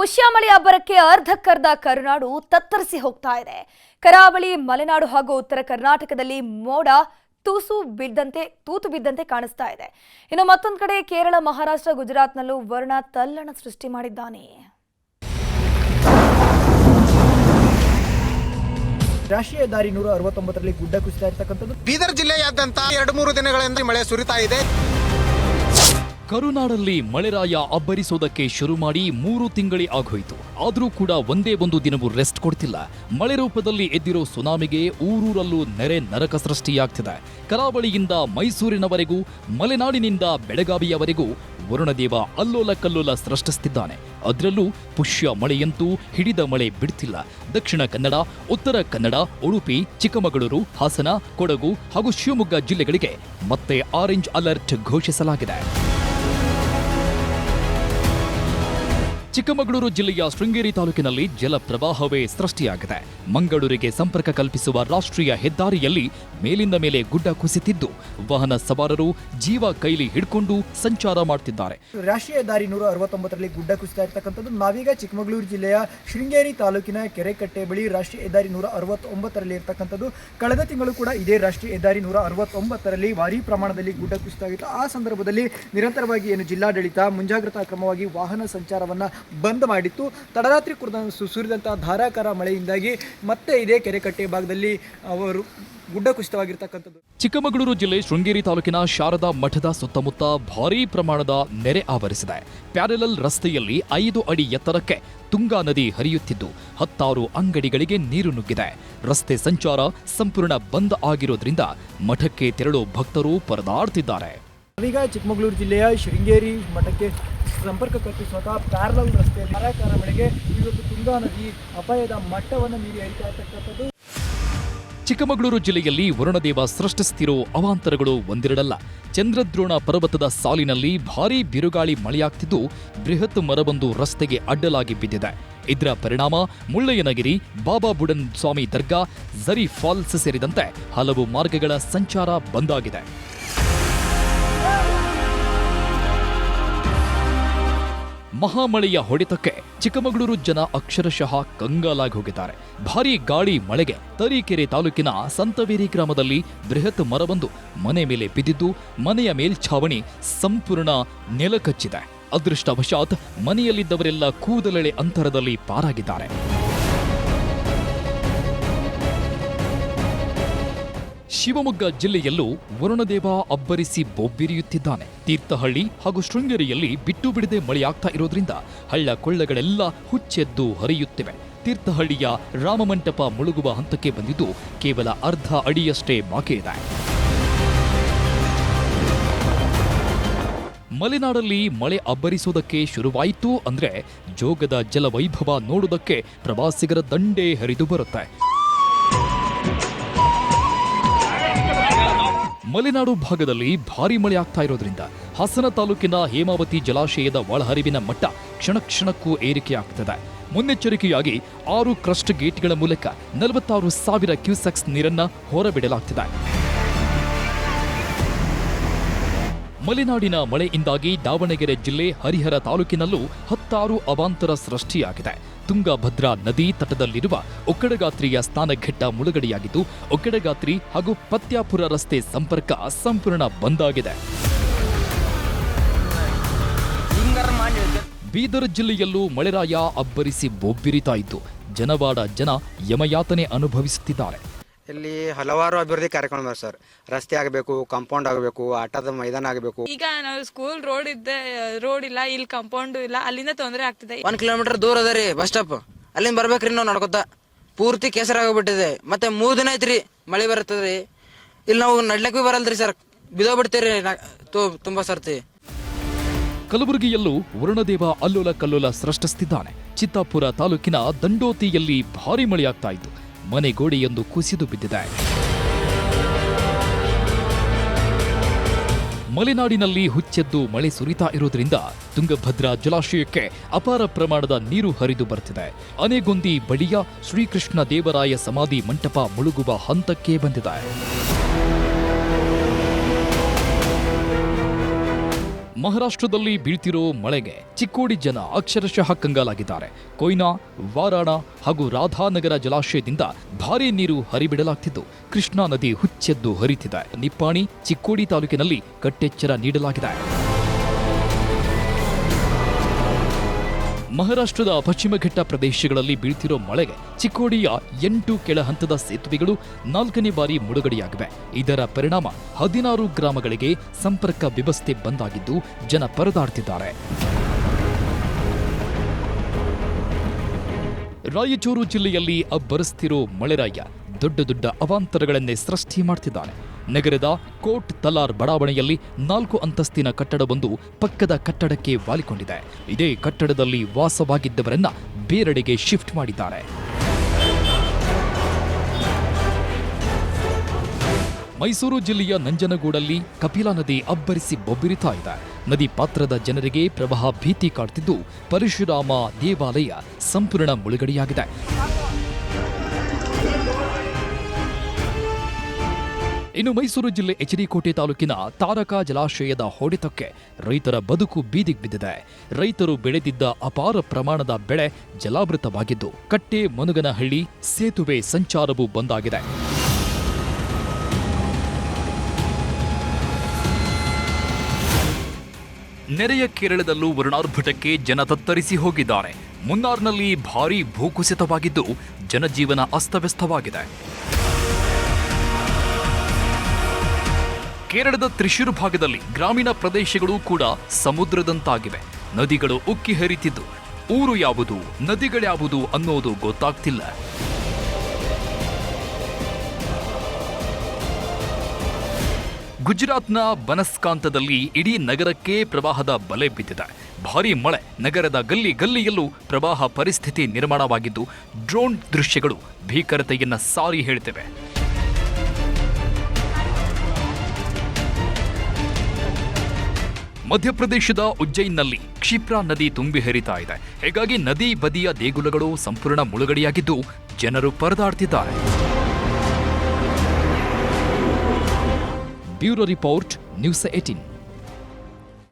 ಪುಷ್ಯಮಳಿ ಅಬ್ಬರಕ್ಕೆ ಅರ್ಧಕ್ಕರ್ಧ ಕರುನಾಡು ತತ್ತರಿಸಿ ಹೋಗ್ತಾ ಇದೆ. ಕರಾವಳಿ ಮಲೆನಾಡು ಹಾಗೂ ಉತ್ತರ ಕರ್ನಾಟಕದಲ್ಲಿ ಮೋಡ ತೂಸು ಬಿದ್ದಂತೆ ತೂತು ಬಿದ್ದಂತೆ ಕಾಣಿಸ್ತಾ ಇದೆ. ಇನ್ನು ಮತ್ತೊಂದು ಕಡೆ ಕೇರಳ ಮಹಾರಾಷ್ಟ್ರ ಗುಜರಾತ್ನಲ್ಲೂ ವರ್ಣ ತಲ್ಲಣ ಸೃಷ್ಟಿ ಮಾಡಿದ್ದಾನೆ. ರಾಷ್ಟ್ರೀಯ ದಾರಿ ನೂರ ಅರವತ್ತೊಂಬತ್ತರಲ್ಲಿ ಗುಡ್ಡ ಕುಸಿತಾ ಇರ್ತಕ್ಕಂಥದ್ದು. ಬೀದರ್ ಜಿಲ್ಲೆಯಾದ್ಯಂತ ಎರಡು ಮೂರು ದಿನಗಳಿಂದ ಮಳೆ ಸುರಿತಾ ಇದೆ. ಕರುನಾಡಲ್ಲಿ ಮಳೆರಾಯ ಅಬ್ಬರಿಸೋದಕ್ಕೆ ಶುರು ಮಾಡಿ ಮೂರು ತಿಂಗಳೇ ಆಗೋಯಿತು. ಆದರೂ ಕೂಡ ಒಂದೇ ಒಂದು ದಿನವೂ ರೆಸ್ಟ್ ಕೊಡ್ತಿಲ್ಲ. ಮಳೆ ರೂಪದಲ್ಲಿ ಎದ್ದಿರೋ ಸುನಾಮಿಗೆ ಊರೂರಲ್ಲೂ ನೆರೆ ನರಕ ಸೃಷ್ಟಿಯಾಗ್ತಿದೆ ಕರಾವಳಿಯಿಂದ ಮೈಸೂರಿನವರೆಗೂ, ಮಲೆನಾಡಿನಿಂದ ಬೆಳಗಾವಿಯವರೆಗೂ ವರುಣದೇವ ಅಲ್ಲೋಲ ಕಲ್ಲೋಲ ಸೃಷ್ಟಿಸ್ತಿದ್ದಾನೆ. ಅದರಲ್ಲೂ ಪುಷ್ಯ ಮಳೆಯಂತೂ ಹಿಡಿದ ಮಳೆ ಬಿಡ್ತಿಲ್ಲ. ದಕ್ಷಿಣ ಕನ್ನಡ, ಉತ್ತರ ಕನ್ನಡ, ಉಡುಪಿ, ಚಿಕ್ಕಮಗಳೂರು, ಹಾಸನ, ಕೊಡಗು ಹಾಗೂ ಶಿವಮೊಗ್ಗ ಜಿಲ್ಲೆಗಳಿಗೆ ಮತ್ತೆ ಆರೆಂಜ್ ಅಲರ್ಟ್ ಘೋಷಿಸಲಾಗಿದೆ. ಚಿಕ್ಕಮಗಳೂರು ಜಿಲ್ಲೆಯ ಶೃಂಗೇರಿ ತಾಲೂಕಿನಲ್ಲಿ ಜಲ ಪ್ರವಾಹವೇ ಸೃಷ್ಟಿಯಾಗಿದೆ. ಮಂಗಳೂರಿಗೆ ಸಂಪರ್ಕ ಕಲ್ಪಿಸುವ ರಾಷ್ಟ್ರೀಯ ಹೆದ್ದಾರಿಯಲ್ಲಿ ಮೇಲಿಂದ ಮೇಲೆ ಗುಡ್ಡ ಕುಸಿತಿದ್ದು, ವಾಹನ ಸವಾರರು ಜೀವ ಕೈಲಿ ಹಿಡ್ಕೊಂಡು ಸಂಚಾರ ಮಾಡ್ತಿದ್ದಾರೆ. ರಾಷ್ಟ್ರೀಯ ಹೆದ್ದಾರಿ ನೂರ ಅರವತ್ತೊಂಬತ್ತರಲ್ಲಿ ಗುಡ್ಡ ಕುಸಿತಾ ಇರ್ತಕ್ಕಂಥದ್ದು. ನಾವೀಗ ಚಿಕ್ಕಮಗಳೂರು ಜಿಲ್ಲೆಯ ಶೃಂಗೇರಿ ತಾಲೂಕಿನ ಕೆರೆಕಟ್ಟೆ ಬಳಿ ರಾಷ್ಟ್ರೀಯ ಹೆದ್ದಾರಿ ನೂರ ಅರವತ್ತೊಂಬತ್ತರಲ್ಲಿ ಇರತಕ್ಕಂಥದ್ದು. ಕಳೆದ ತಿಂಗಳು ಕೂಡ ಇದೇ ರಾಷ್ಟ್ರೀಯ ಹೆದ್ದಾರಿ ನೂರ ಅರವತ್ತೊಂಬತ್ತರಲ್ಲಿ ಭಾರೀ ಪ್ರಮಾಣದಲ್ಲಿ ಗುಡ್ಡ ಕುಸಿತಾಗಿತ್ತು ಆ ಸಂದರ್ಭದಲ್ಲಿ ನಿರಂತರವಾಗಿ ಏನು ಜಿಲ್ಲಾಡಳಿತ ಮುಂಜಾಗ್ರತಾ ಕ್ರಮವಾಗಿ ವಾಹನ ಸಂಚಾರವನ್ನು ಬಂದ್ ಮಾಡಿತ್ತು. ತಡರಾತ್ರಿ ಕುರಿದ ಸುರಿದಂತಹ ಧಾರಾಕಾರ ಮಳೆಯಿಂದಾಗಿ ಮತ್ತೆ ಇದೇ ಕೆರೆಕಟ್ಟೆ ಭಾಗದಲ್ಲಿ ಅವರು ಗುಡ್ಡ ಕುಸಿತವಾಗಿರ್ತಕ್ಕಂಥದ್ದು ಚಿಕ್ಕಮಗಳೂರು ಜಿಲ್ಲೆ ಶೃಂಗೇರಿ ತಾಲೂಕಿನ ಶಾರದಾ ಮಠದ ಸುತ್ತಮುತ್ತ ಭಾರೀ ಪ್ರಮಾಣದ ನೆರೆ ಆವರಿಸಿದೆ. ಪ್ಯಾರಲಲ್ ರಸ್ತೆಯಲ್ಲಿ ಐದು ಅಡಿ ಎತ್ತರಕ್ಕೆ ತುಂಗಾ ನದಿ ಹರಿಯುತ್ತಿದ್ದು ಹತ್ತಾರು ಅಂಗಡಿಗಳಿಗೆ ನೀರು ನುಗ್ಗಿದೆ. ರಸ್ತೆ ಸಂಚಾರ ಸಂಪೂರ್ಣ ಬಂದ್ ಆಗಿರೋದ್ರಿಂದ ಮಠಕ್ಕೆ ತೆರಳು ಭಕ್ತರು ಪರದಾಡ್ತಿದ್ದಾರೆ. ಈಗ ಚಿಕ್ಕಮಗಳೂರು ಜಿಲ್ಲೆಯ ಶೃಂಗೇರಿ ಮಠಕ್ಕೆ ಸಂಪರ್ಕ ಕಲ್ಪಿಸುವಂತಹ ಪ್ಯಾರಲಲ್ ರಸ್ತೆ ಧಾರಾಕಾರ ಮಳೆಗೆ ಇವತ್ತು ತುಂಗಾ ನದಿ ಅಪಾಯದ ಮಟ್ಟವನ್ನು ಮೀರಿ ಹರಿತಾ ಚಿಕ್ಕಮಗಳೂರು ಜಿಲ್ಲೆಯಲ್ಲಿ ವರುಣದೇವ ಸೃಷ್ಟಿಸುತ್ತಿರೋ ಅವಾಂತರಗಳು ಒಂದಿರಡಲ್ಲ. ಚಂದ್ರದ್ರೋಣ ಪರ್ವತದ ಸಾಲಿನಲ್ಲಿ ಭಾರೀ ಬಿರುಗಾಳಿ ಮಳೆಯಾಗ್ತಿದ್ದು ಬೃಹತ್ ಮರವೊಂದು ರಸ್ತೆಗೆ ಅಡ್ಡಲಾಗಿ ಬಿದ್ದಿದೆ. ಇದರ ಪರಿಣಾಮ ಮುಳ್ಳಯ್ಯನಗಿರಿ, ಬಾಬಾ ಬುಡನ್ ಸ್ವಾಮಿ ದರ್ಗಾ ಝರಿ ಫಾಲ್ಸ್ ಸೇರಿದಂತೆ ಹಲವು ಮಾರ್ಗಗಳ ಸಂಚಾರ ಬಂದಾಗಿದೆ ಮಹಾಮಳೆಯ ಹೊಡೆತಕ್ಕೆ ಚಿಕ್ಕಮಗಳೂರು ಜನ ಅಕ್ಷರಶಃ ಕಂಗಾಲಾಗಿ ಹೋಗಿದ್ದಾರೆ. ಭಾರೀ ಗಾಳಿ ಮಳೆಗೆ ತರೀಕೆರೆ ತಾಲೂಕಿನ ಸಂತವೇರಿ ಗ್ರಾಮದಲ್ಲಿ ಬೃಹತ್ ಮರವೊಂದು ಮನೆ ಮೇಲೆ ಬಿದ್ದಿದ್ದು, ಮನೆಯ ಮೇಲ್ಛಾವಣಿ ಸಂಪೂರ್ಣ ನೆಲಕಚ್ಚಿದೆ. ಅದೃಷ್ಟವಶಾತ್ ಮನೆಯಲ್ಲಿದ್ದವರೆಲ್ಲ ಕೂದಲೆಳೆ ಅಂತರದಲ್ಲಿ ಪಾರಾಗಿದ್ದಾರೆ. ಶಿವಮೊಗ್ಗ ಜಿಲ್ಲೆಯಲ್ಲೂ ವರುಣದೇವ ಅಬ್ಬರಿಸಿ ಬೊಬ್ಬಿರಿಯುತ್ತಿದ್ದಾನೆ. ತೀರ್ಥಹಳ್ಳಿ ಹಾಗೂ ಶೃಂಗೇರಿಯಲ್ಲಿ ಬಿಟ್ಟು ಬಿಡದೆ ಮಳೆಯಾಗ್ತಾ ಇರೋದ್ರಿಂದ ಹಳ್ಳ ಕೊಳ್ಳಗಳೆಲ್ಲ ಹುಚ್ಚೆದ್ದು ಹರಿಯುತ್ತಿವೆ. ತೀರ್ಥಹಳ್ಳಿಯ ರಾಮಮಂಟಪ ಮುಳುಗುವ ಹಂತಕ್ಕೆ ಬಂದಿದ್ದು ಕೇವಲ ಅರ್ಧ ಅಡಿಯಷ್ಟೇ ಬಾಕಿ ಇದೆ. ಮಲೆನಾಡಲ್ಲಿ ಮಳೆ ಅಬ್ಬರಿಸೋದಕ್ಕೆ ಶುರುವಾಯಿತು ಅಂದ್ರೆ ಜೋಗದ ಜಲವೈಭವ ನೋಡುವುದಕ್ಕೆ ಪ್ರವಾಸಿಗರ ದಂಡೇ ಹರಿದು ಬರುತ್ತೆ. ಮಲೆನಾಡು ಭಾಗದಲ್ಲಿ ಭಾರಿ ಮಳೆ ಆಗ್ತಾ ಇರೋದ್ರಿಂದ ಹಾಸನ ತಾಲೂಕಿನ ಹೇಮಾವತಿ ಜಲಾಶಯದ ಒಳಹರಿವಿನ ಮಟ್ಟ ಕ್ಷಣ ಕ್ಷಣಕ್ಕೂ ಏರಿಕೆಯಾಗ್ತಿದೆ ಮುನ್ನೆಚ್ಚರಿಕೆಯಾಗಿ ಆರು ಕ್ರಸ್ಟ್ ಗೇಟ್ಗಳ ಮೂಲಕ ನಲವತ್ತಾರು ಸಾವಿರ ಕ್ಯೂಸೆಕ್ಸ್ ನೀರನ್ನ ಹೊರಬಿಡಲಾಗ್ತಿದೆ. ಮಲೆನಾಡಿನ ಮಳೆಯಿಂದಾಗಿ ದಾವಣಗೆರೆ ಜಿಲ್ಲೆ ಹರಿಹರ ತಾಲೂಕಿನಲ್ಲೂ ಹತ್ತಾರು ಅವಾಂತರ ಸೃಷ್ಟಿಯಾಗಿದೆ. ತುಂಗಭದ್ರಾ ನದಿ ತಟದಲ್ಲಿರುವ ಒಕ್ಕಡಗಾತ್ರಿಯ ಸ್ನಾನಘಟ್ಟ ಮುಳುಗಡೆಯಾಗಿದ್ದು, ಒಕ್ಕಡಗಾತ್ರಿ ಹಾಗೂ ಪತ್ಯಾಪುರ ರಸ್ತೆ ಸಂಪರ್ಕ ಸಂಪೂರ್ಣ ಬಂದಾಗಿದೆ ಬೀದರ್ ಜಿಲ್ಲೆಯಲ್ಲೂ ಮಳೆರಾಯ ಅಬ್ಬರಿಸಿ ಬೊಬ್ಬಿರಿತಾ ಇದ್ದು, ಜನವಾಡ ಜನ ಯಮಯಾತನೆ ಅನುಭವಿಸುತ್ತಿದ್ದಾರೆ. ಇಲ್ಲಿ ಹಲವಾರು ಅಭಿವೃದ್ಧಿ ಕಾರ್ಯಕ್ರಮ ಸರ್. ರಸ್ತೆ ಆಗಬೇಕು ಕಾಂಪೌಂಡ್ ಆಗಬೇಕು ಆಟದ ಮೈದಾನ ಆಗಬೇಕು. ಈಗ ನಾವು ಸ್ಕೂಲ್ ರೋಡ್ ಇದ್ದೆ ರೋಡ್ ಇಲ್ಲ ಇಲ್ಲಿ ಕಾಂಪೌಂಡ್ ಇಲ್ಲ ಅಲ್ಲಿಂದ ತೊಂದರೆ ಆಗ್ತಿದೆ. ಒಂದ್ ಕಿಲೋಮೀಟರ್ ದೂರ ಅದ ರೀ ಬಸ್ ಸ್ಟಾಪ್ ಅಲ್ಲಿಂದ ಬರ್ಬೇಕ್ರಿ ನಾವು ನಡ್ಕೊತ. ಪೂರ್ತಿ ಕೆಸರ ಆಗೋಗ್ಬಿಟ್ಟಿದೆ. ಮತ್ತೆ ಮೂರ್ ದಿನ ಐತ್ರಿ ಮಳೆ ಬರ್ತದ್ರಿ ಇಲ್ಲಿ ನಾವು ನಡ್ಲಕ್ ಬಿ ಬರಲ್ರಿ ಸರ್. ಬಿದೋಗ್ಬಿಡ್ತೀರಿ ನಾ- ತು- ತುಂಬಾ ಸರ್ತಿ. ಕಲಬುರಗಿಯಲ್ಲೂ ವರುಣದೇವ ಅಲ್ಲೋಲ ಕಲ್ಲೋಲ ಸೃಷ್ಟಿಸುತ್ತಿದ್ದಾನೆ ಚಿತ್ತಾಪುರ ತಾಲೂಕಿನ ದಂಡೋತಿಯಲ್ಲಿ ಭಾರಿ ಮಳೆಯಾಗ್ತಾ ಇದ್ದು ಮನೆ ಗೋಡೆಯೊಂದು ಕುಸಿದು ಬಿದ್ದಿದೆ. ಮಲೆನಾಡಿನಲ್ಲಿ ಹುಚ್ಚೆದ್ದು ಮಳೆ ಸುರಿತಾ ಇರುವುದರಿಂದ ತುಂಗಭದ್ರಾ ಜಲಾಶಯಕ್ಕೆ ಅಪಾರ ಪ್ರಮಾಣದ ನೀರು ಹರಿದು ಬರುತ್ತಿದೆ ಅನೆಗೊಂದಿ ಬಳಿಯ ಶ್ರೀಕೃಷ್ಣ ದೇವರಾಯ ಸಮಾಧಿ ಮಂಟಪ ಮುಳುಗುವ ಹಂತಕ್ಕೆ ಬಂದಿದೆ. ಮಹಾರಾಷ್ಟ್ರದಲ್ಲಿ ಬೀಳ್ತಿರೋ ಮಳೆಗೆ ಚಿಕ್ಕೋಡಿ ಜನ ಅಕ್ಷರಶಃ ಕಂಗಾಲಾಗಿದ್ದಾರೆ. ಕೊಯ್ನಾ, ವಾರಾಣ ಹಾಗೂ ರಾಧಾನಗರ ಜಲಾಶಯದಿಂದ ಭಾರೀ ನೀರು ಹರಿಬಿಡಲಾಗ್ತಿದ್ದು. ಕೃಷ್ಣಾ ನದಿ ಹುಚ್ಚೆದ್ದು ಹರಿತಿದೆ. ನಿಪ್ಪಾಣಿ ಚಿಕ್ಕೋಡಿ ತಾಲೂಕಿನಲ್ಲಿ ಕಟ್ಟೆಚ್ಚರ ನೀಡಲಾಗಿದೆ. ಮಹಾರಾಷ್ಟ್ರದ ಪಶ್ಚಿಮ ಘಟ್ಟ ಪ್ರದೇಶಗಳಲ್ಲಿ ಬೀಳ್ತಿರೋ ಮಳೆಗೆ ಚಿಕ್ಕೋಡಿಯ ಎಂಟು ಕೆಳ ಹಂತದ ಸೇತುವೆಗಳು ನಾಲ್ಕನೇ ಬಾರಿ ಮುಳುಗಡೆಯಾಗಿವೆ ಇದರ ಪರಿಣಾಮ ಹದಿನಾರು ಗ್ರಾಮಗಳಿಗೆ ಸಂಪರ್ಕ ವ್ಯವಸ್ಥೆ ಬಂದಾಗಿದ್ದು ಜನ ಪರದಾಡ್ತಿದ್ದಾರೆ. ರಾಯಚೂರು ಜಿಲ್ಲೆಯಲ್ಲಿ ಅಬ್ಬರಿಸ್ತಿರೋ ಮಳೆರಾಯ ದೊಡ್ಡ ದೊಡ್ಡ ಅವಾಂತರಗಳನ್ನೇ ಸೃಷ್ಟಿ ಮಾಡ್ತಿದ್ದಾನೆ. ನಗರದ ಕೋಟ್ ತಲಾರ್ ಬಡಾವಣೆಯಲ್ಲಿ ನಾಲ್ಕು ಅಂತಸ್ತಿನ ಕಟ್ಟಡವೊಂದು ಪಕ್ಕದ ಕಟ್ಟಡಕ್ಕೆ ವಾಲಿಕೊಂಡಿದೆ. ಇದೇ ಕಟ್ಟಡದಲ್ಲಿ ವಾಸವಾಗಿದ್ದವರನ್ನ ಬೇರೆಡೆಗೆ ಶಿಫ್ಟ್ ಮಾಡಿದ್ದಾರೆ. ಮೈಸೂರು ಜಿಲ್ಲೆಯ ನಂಜನಗೂಡಲ್ಲಿ ಕಪಿಲಾ ನದಿ ಅಬ್ಬರಿಸಿ ಬೊಬ್ಬಿರಿತಾ ಇದೆ. ನದಿ ಪಾತ್ರದ ಜನರಿಗೆ ಪ್ರವಾಹ ಭೀತಿ ಕಾಡ್ತಿದ್ದು ಪರಶುರಾಮ ದೇವಾಲಯ ಸಂಪೂರ್ಣ ಮುಳುಗಡೆಯಾಗಿದೆ. ಇನ್ನು ಮೈಸೂರು ಜಿಲ್ಲೆ ಎಚಡಿಕೋಟೆ ತಾಲೂಕಿನ ತಾರಕಾ ಜಲಾಶಯದ ಹೊಡೆತಕ್ಕೆ ರೈತರ ಬದುಕು ಬೀದಿಗೆ ಬಿದ್ದಿದೆ ರೈತರು ಬೆಳೆದಿದ್ದ ಅಪಾರ ಪ್ರಮಾಣದ ಬೆಳೆ ಜಲಾವೃತವಾಗಿದ್ದು ಕಟ್ಟೆ ಮನುಗನಹಳ್ಳಿ ಸೇತುವೆ ಸಂಚಾರವೂ ಬಂದಾಗಿದೆ. ನೆರೆಯ ಕೇರಳದಲ್ಲೂ ವರುಣಾರ್ಭಟಕ್ಕೆ ಜನ ತತ್ತರಿಸಿ ಹೋಗಿದ್ದಾರೆ. ಮುನ್ನಾರ್ನಲ್ಲಿ ಭಾರೀ ಭೂಕುಸಿತವಾಗಿದ್ದು, ಜನಜೀವನ ಅಸ್ತವ್ಯಸ್ತವಾಗಿದೆ. ಕೇರಳದ ತ್ರಿಶೂರು ಭಾಗದಲ್ಲಿ ಗ್ರಾಮೀಣ ಪ್ರದೇಶಗಳು ಕೂಡ ಸಮುದ್ರದಂತಾಗಿವೆ. ನದಿಗಳು ಉಕ್ಕಿ ಹರಿತಿದ್ದು. ಊರು ಯಾವುದು ನದಿಗಳ್ಯಾವುದು ಅನ್ನೋದು ಗೊತ್ತಾಗ್ತಿಲ್ಲ. ಗುಜರಾತ್ನ ಬನಸ್ಕಾಂತದಲ್ಲಿ ಇಡೀ ನಗರಕ್ಕೆ ಪ್ರವಾಹದ ಬಲೆ ಬಿದ್ದಿದೆ. ಭಾರೀ ಮಳೆ. ನಗರದ ಗಲ್ಲಿ ಗಲ್ಲಿಯಲ್ಲೂ ಪ್ರವಾಹ ಪರಿಸ್ಥಿತಿ ನಿರ್ಮಾಣವಾಗಿದ್ದು ಡ್ರೋನ್ ದೃಶ್ಯಗಳು ಭೀಕರತೆಯನ್ನ ಸಾರಿ ಹೇಳ್ತಿವೆ. ಮಧ್ಯಪ್ರದೇಶದ ಉಜ್ಜೈನ್ನಲ್ಲಿ ಕ್ಷಿಪ್ರಾ ನದಿ ತುಂಬಿ ಹರಿತಾ ಇದೆ. ಹೀಗಾಗಿ ನದಿ ಬದಿಯ ದೇಗುಲಗಳು ಸಂಪೂರ್ಣ ಮುಳುಗಡೆಯಾಗಿದ್ದು ಜನರು ಪರದಾಡ್ತಿದ್ದಾರೆ. Bureau report, news eighteen.